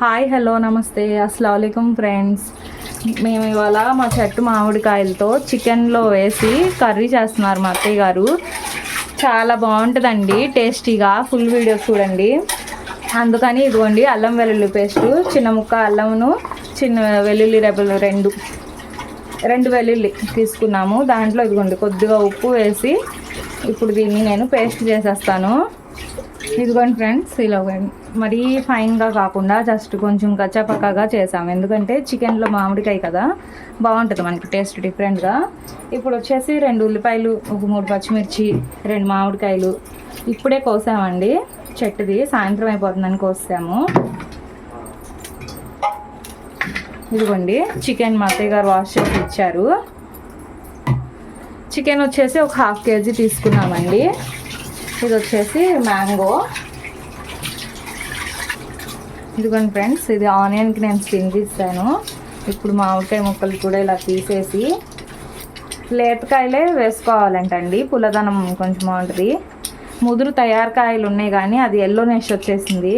Hi hello నమస్తే. అస్సలం friends. మేము ఇవాళ మా చెట్టు మామిడికాయలతో చికెన్లో వేసి కర్రీ చేస్తున్నారు మా అత్తయ్య గారు. చాలా బాగుంటుందండి టేస్టీగా. ఫుల్ వీడియో చూడండి. అందుకని ఇదిగోండి అల్లం వెల్లుల్లి పేస్ట్ చిన్న ముక్క అల్లమును చిన్న వెల్లుల్లి రెబ్బలు రెండు. రెండు వెల్లుల్లి తీసుకున్నాము. దాంట్లో ఇదిగోండి కొద్దిగా ఉప్పు వేసి ఇప్పుడు దీన్ని నేను పేస్ట్ చేసేస్తాను. ఇదిగోండి ఫ్రెండ్స్ ఇలా మరీ ఫైన్గా కాకుండా జస్ట్ కొంచెం కచ్చాపక్కగా చేసాము ఎందుకంటే చికెన్లో మామిడికాయ కదా బాగుంటుంది మనకి టేస్ట్ డిఫరెంట్గా ఇప్పుడు వచ్చేసి రెండు ఉల్లిపాయలు ఒక మూడు పచ్చిమిర్చి రెండు మామిడికాయలు ఇప్పుడే కోసామండి. చెట్టుది సాయంత్రం అయిపోతుందని కోసాము. ఇదిగోండి చికెన్ మా అత్తయ్య గారు వాష్ చేసి ఇచ్చారు. చికెన్ వచ్చేసి ఒక హాఫ్ కేజీ తీసుకున్నామండి. ఇది వచ్చేసి మ్యాంగో. ఇదిగోండి ఫ్రెండ్స్ ఇది ఆనియన్కి నేను స్కిన్ తీస్తాను ఇప్పుడు మామిడికాయ ముక్కలు కూడా ఇలా తీసేసి లేతకాయలే వేసుకోవాలంటండి. పుల్లదనం కొంచెం బాగుంటుంది. ముదురు తయారు కాయలు ఉన్నాయి కానీ అది ఎల్లో నెష్ వచ్చేసింది.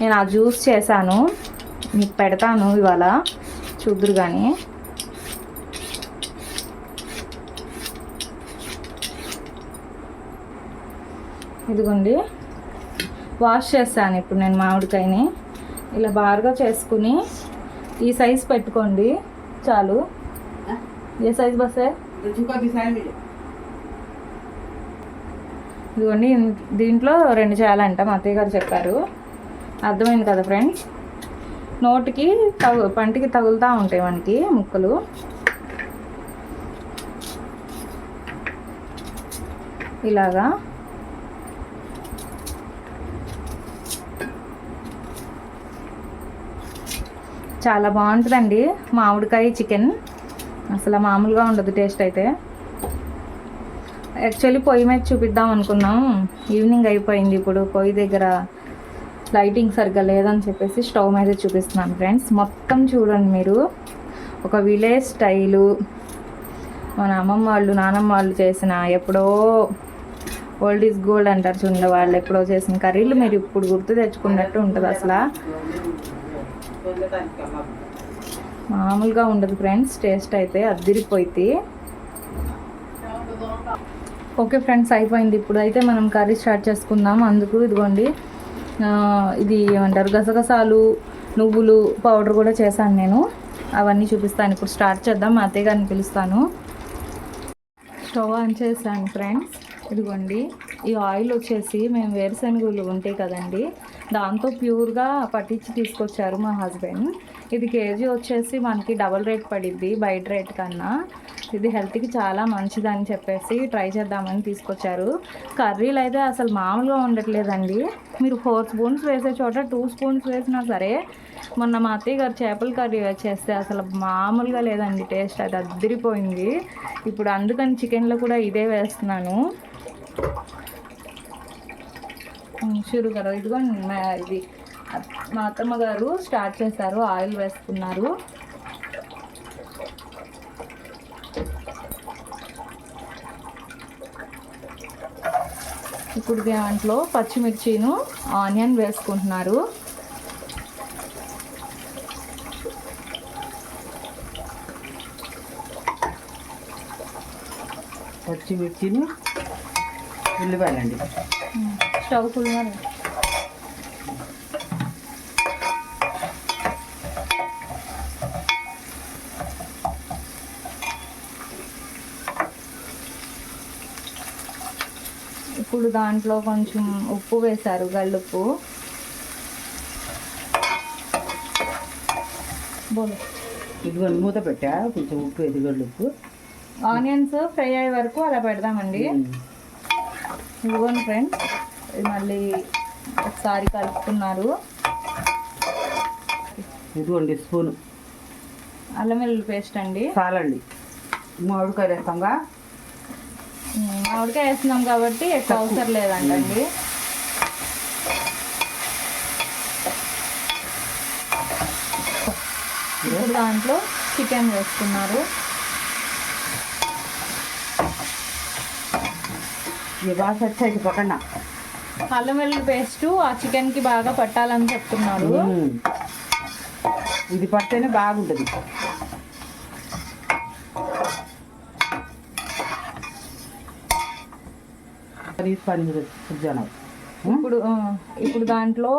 నేను ఆ జ్యూస్ చేశాను. మీకు పెడతాను ఇవాళ. చూద్దరు కానీ. ఇదిగోండి. వాష్ చేస్తాను ఇప్పుడు నేను మామిడికాయని. ఇలా బాగా చేసుకుని ఈ సైజ్ పెట్టుకోండి. చాలు. ఏ సైజ్ బస్సే? ఇదిగోండి దీంట్లో రెండు చేయాలంట మా అత్తయ్య గారు చెప్పారు. అర్థమైంది కదా ఫ్రెండ్స్? నోటికి తగు పంటికి తగులుతూ ఉంటాయి మనకి ముక్కలు. ఇలాగా. చాలా బాగుంటుందండి మామిడికాయ చికెన్. అసలు మామూలుగా ఉండదు టేస్ట్ అయితే. యాక్చువల్లీ పొయ్యి మీద చూపిద్దాం అనుకున్నాం. ఈవినింగ్ అయిపోయింది ఇప్పుడు. పొయ్యి దగ్గర లైటింగ్ సరిగ్గా లేదని చెప్పేసి స్టవ్ మీద చూపిస్తున్నాను ఫ్రెండ్స్ మొత్తం చూడండి మీరు. ఒక విలేజ్ స్టైలు మన అమ్మమ్మ వాళ్ళు నానమ్మ వాళ్ళు చేసిన ఎప్పుడో ఓల్డ్ ఈజ్ గోల్డ్ అంటారు చూడండి వాళ్ళు ఎప్పుడో చేసిన కర్రీలు మీరు ఇప్పుడు గుర్తు తెచ్చుకున్నట్టు ఉంటుంది అసలు. మామూలుగా ఉండదు ఫ్రెండ్స్ టేస్ట్ అయితే అద్దిరిపోయింది ఓకే ఫ్రెండ్స్ అయిపోయింది ఇప్పుడు. అయితే మనం కర్రీ స్టార్ట్ చేసుకుందాం. అందుకు ఇదిగోండి ఇది ఏమంటారు గసగసాలు నువ్వులు పౌడర్ కూడా చేశాను నేను. అవన్నీ చూపిస్తాను. ఇప్పుడు స్టార్ట్ చేద్దాం. మా అత్తయ్య గారిని పిలుస్తాను. స్టవ్ ఆన్ చేశాను ఫ్రెండ్స్. ఇదిగోండి ఈ ఆయిల్ వచ్చేసి మేము వేరుశనగలు ఉంటాయి కదండి దాంతో ప్యూర్గా పట్టించి తీసుకొచ్చారు మా హస్బెండ్. ఇది కేజీ వచ్చేసి మనకి డబల్ రేట్ పడిద్ది బయట రేట్ కన్నా. ఇది హెల్త్కి చాలా మంచిదని చెప్పేసి ట్రై చేద్దామని తీసుకొచ్చారు. కర్రీలు అయితే అసలు మామూలుగా ఉండట్లేదండి. మీరు ఫోర్ స్పూన్స్ వేసే చోట టూ స్పూన్స్ వేసినా సరే మొన్న మా అత్తయ్య గారు చేపల కర్రీ చేస్తే అసలు మామూలుగా లేదండి టేస్ట్. అది అద్దరిపోయింది. ఇప్పుడు అందుకని చికెన్లో కూడా ఇదే వేస్తున్నాను. చూడు కదా ఇదిగో ఇది. మా అత్తమ్మ గారు స్టార్ట్ చేశారు ఆయిల్ వేసుకున్నారు ఇప్పుడు దాంట్లో పచ్చిమిర్చిను ఆనియన్ వేసుకుంటున్నారు. పచ్చిమిర్చిని ఉల్లిపాయలండి. స్టవ్ ఫుల్ మరి ఇప్పుడు దాంట్లో కొంచెం ఉప్పు వేశారు గల్లుప్పు. బోలు. ఇదిగోండి మూత పెట్టా కొంచెం ఉప్పు ఎదిగోళ్ళు ఉప్పు ఆనియన్స్ ఫ్రై అయ్యే వరకు అలా పెడదామండి. ఇదిగోండి ఫ్రెండ్స్. మళ్ళీ ఒకసారి కలుపుకున్నారు ఇదిగోండి స్పూన్ అల్లం వెల్లుల్లి పేస్ట్ అండి చాలండి మామిడికాయ వేస్తాంగా ఉమ్, మామిడికాయ వేస్తున్నాం కాబట్టి ఎక్కువ అవసరం లేదంటండి ఇప్పుడు దాంట్లో చికెన్ వేసుకున్నారు ये बात अच्छा है कि पकड़ना అల్లం వెల్లుల్లి పేస్ట్ ఆ చికెన్కి బాగా పట్టాలని చెప్తున్నారు. ఇది పడితేనే బాగుంటుంది. ఇప్పుడు ఇప్పుడు దాంట్లో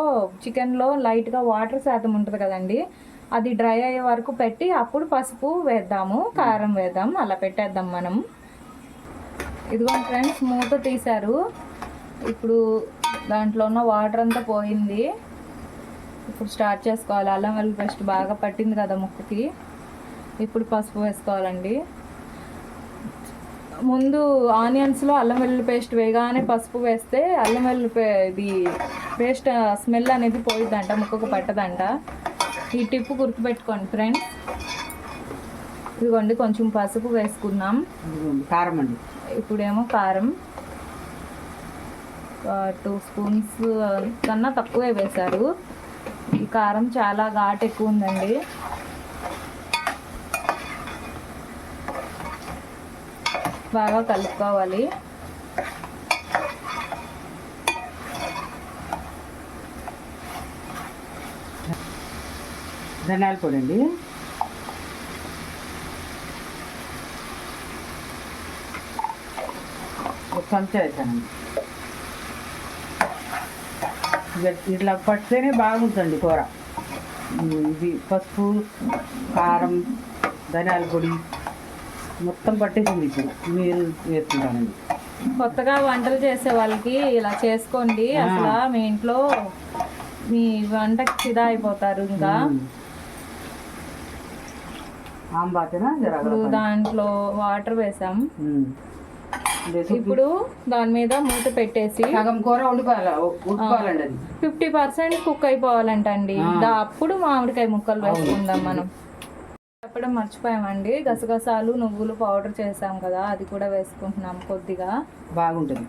చికెన్లో లైట్గా వాటర్ శాతం ఉంటుంది కదండి. అది డ్రై అయ్యే వరకు పెట్టి అప్పుడు పసుపు వేద్దాము కారం వేద్దాం అలా పెట్టేద్దాం మనం. ఇదిగో ఫ్రెండ్స్ మూత తీశారు. ఇప్పుడు దాంట్లో ఉన్న వాటర్ అంతా పోయింది. ఇప్పుడు స్టార్ట్ చేసుకోవాలి. అల్లం వెల్లుల్లి పేస్ట్ బాగా పట్టింది కదా ముక్కకి. ఇప్పుడు పసుపు వేసుకోవాలండి. ముందు ఆనియన్స్లో అల్లం వెల్లుల్లి పేస్ట్ వేయగానే పసుపు వేస్తే అల్లం వెల్లుల్లి పే ఇది పేస్ట్ స్మెల్ అనేది పోయిద్దంట ముక్కకు పట్టదంట. ఈ టిప్పు గుర్తుపెట్టుకోండి ఫ్రెండ్స్. ఇదిగోండి కొంచెం పసుపు వేసుకుందాం. కారం అండి. ఇప్పుడేమో కారం. టూ స్పూన్స్ కన్నా తక్కువే వేశారు. ఈ కారం చాలా ఘాట్ ఎక్కువ ఉందండి. బాగా కలుపుకోవాలి. ధనియాల పొడి అండి. ఒక చెంచా వేసానండి. ఇట్లా పడితేనే బాగుంటుంది కూర. ఇది పసుపు కారం ధనియాల పొడి మొత్తం పట్టేసింది ఇప్పుడు. మీరు వేసుకుంటానండి కొత్తగా వంటలు చేసే వాళ్ళకి ఇలా చేసుకోండి. అసలు మీ ఇంట్లో మీ వంటకి ఫిదా అయిపోతారు ఇంకా. ఇప్పుడు దాంట్లో వాటర్. వేసి. ఇప్పుడు దాని మీద మూత పెట్టేసి సగం కూర ఫిఫ్టీ పర్సెంట్ కుక్ అయిపోవాలంటండి. దా- అప్పుడు మామిడికాయ ముక్కలు వేసుకుందాం మనం. చెప్పడం మర్చిపోయామండి. గసగసాలు నువ్వులు పౌడర్ చేసాం కదా అది కూడా వేసుకుంటున్నాం కొద్దిగా. బాగుంటుంది.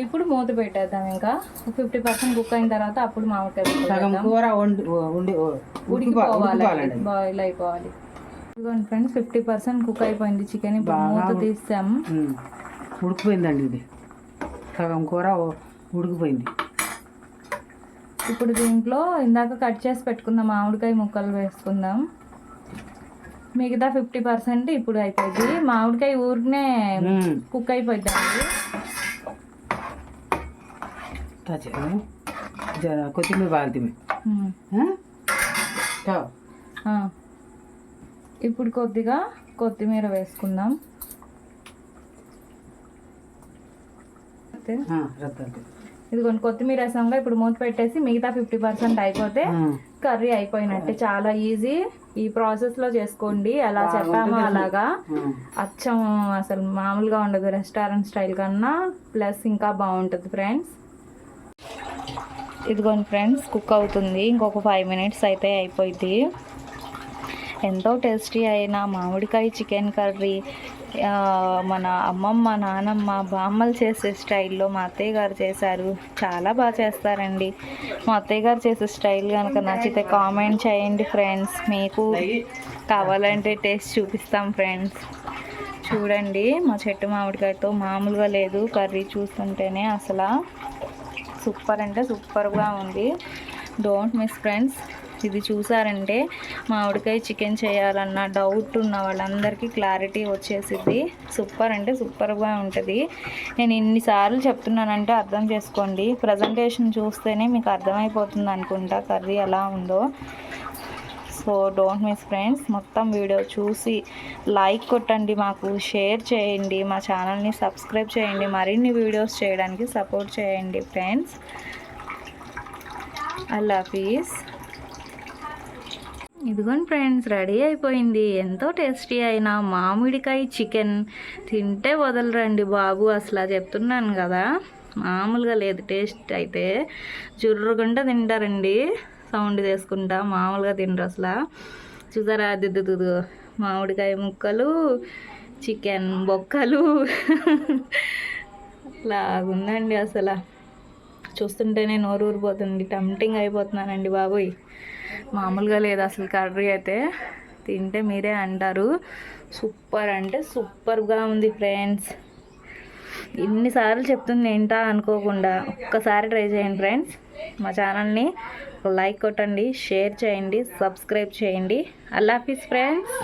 ఇప్పుడు మూత పెట్టేద్దాం ఇంకా. ఫిఫ్టీ పర్సెంట్ కుక్ అయిన తర్వాత అప్పుడు మామిడికాయ. కూర ఉడికిపోవాలి. బాయిల్ అయిపోవాలి. ఇదిగోండి ఫ్రెండ్స్ ఫిఫ్టీ పర్సెంట్ కుక్ అయిపోయింది. చికెన్ ఇప్పుడు మూత ఉడి- తీసాం. ఉమ్. ఉడికిపోయిందండి ఇది. సగం కూర ఉడికిపోయింది. ఇప్పుడు దీంట్లో ఇందాక కట్ చేసి పెట్టుకున్న మామిడికాయ ముక్కలు వేసుకుందాం. మిగతా ఫిఫ్టీ పర్సెంట్ ఇప్పుడు అయిపోయింది. మామిడికాయ ఊరికనే. కుక్ అయిపోద్దండి కొత్తిమీర. ఆ. ఇప్పుడు కొద్దిగా కొత్తిమీర వేసుకుందాం. రద్దు ఇదిగోండి కొత్తిమీర వేసాంగా ఇప్పుడు మూత పెట్టేసి మిగతా ఫిఫ్టీ పర్సెంట్ అయిపోతే కర్రీ అయిపోయినట్టే. చాలా ఈజీ. ఈ ప్రాసెస్లో చేసుకోండి. ఎలా చెప్పామో అలాగా. అచ్చం అసలు మామూలుగా ఉండదు రెస్టారెంట్ స్టైల్ కన్నా. ప్లస్ ఇంకా బాగుంటుంది ఫ్రెండ్స్. ఇదిగోండి ఫ్రెండ్స్ కుక్ అవుతుంది. ఇంకొక ఫైవ్ మినిట్స్ అయితే అయిపోయింది ఎంతో టేస్టీ అయిన మామిడికాయ చికెన్ కర్రీ. మన అమ్మమ్మ నానమ్మ బామ్మలు చేసే స్టైల్లో మా అత్తయ్య గారు చేశారు. చాలా బాగా చేస్తారండి. మా అత్తయ్య గారు చేసే స్టైల్ కనుక నచ్చితే కామెంట్ చేయండి ఫ్రెండ్స్. మీకు కావాలంటే టేస్ట్ చూపిస్తాం ఫ్రెండ్స్. చూడండి మా చెట్టు మామిడికాయతో మామూలుగా లేదు. కర్రీ చూస్తుంటేనే అసలు సూపర్ అంటే సూపర్గా ఉంది. డోంట్ మిస్ ఫ్రెండ్స్ ఇది చూసారంటే మామిడికాయ చికెన్ చేయాలన్న డౌట్ ఉన్న వాళ్ళందరికీ క్లారిటీ వచ్చేసిద్ది. సూపర్ అంటే సూపర్గా ఉంటుంది. నేను ఇన్నిసార్లు చెప్తున్నానంటే అర్థం చేసుకోండి. ప్రజెంటేషన్ చూస్తేనే మీకు అర్థమైపోతుంది అనుకుంటా కర్రీ ఎలా ఉందో. సో డోంట్ మిస్ ఫ్రెండ్స్ మొత్తం వీడియో చూసి లైక్ కొట్టండి మాకు షేర్ చేయండి మా ఛానల్ని సబ్స్క్రైబ్ చేయండి మరిన్ని వీడియోస్ చేయడానికి సపోర్ట్ చేయండి ఫ్రెండ్స్ అల్లా ప్లీజ్ ఇదిగోండి ఫ్రెండ్స్ రెడీ అయిపోయింది. ఎంతో టేస్టీ అయిన మామిడికాయ చికెన్. తింటే వదలరండి బాబు అసలు చెప్తున్నాను కదా. మామూలుగా లేదు టేస్ట్ అయితే. చుర్రుకుంటా తింటారండి. సౌండ్ చేసుకుంటా మామూలుగా తినరు అసలు. చూసారా దిద్దుదు మామిడికాయ ముక్కలు చికెన్ బొక్కలు. లాగుందండి అసలు. చూస్తుంటేనే నోరు ఊరిపోతుంది టంప్టింగ్ అయిపోతున్నానండి బాబోయ్. మామూలుగా లేదు అసలు కర్రీ అయితే. తింటే మీరే అంటారు. సూపర్ అంటే సూపర్గా ఉంది ఫ్రెండ్స్. ఇన్నిసార్లు చెప్తుంది ఏంటా అనుకోకుండా ఒక్కసారి ట్రై చేయండి ఫ్రెండ్స్. మా ఛానల్ని లైక్ కొట్టండి షేర్ చేయండి సబ్స్క్రైబ్ చేయండి. అల్లాఫీస్ ఫ్రెండ్స్.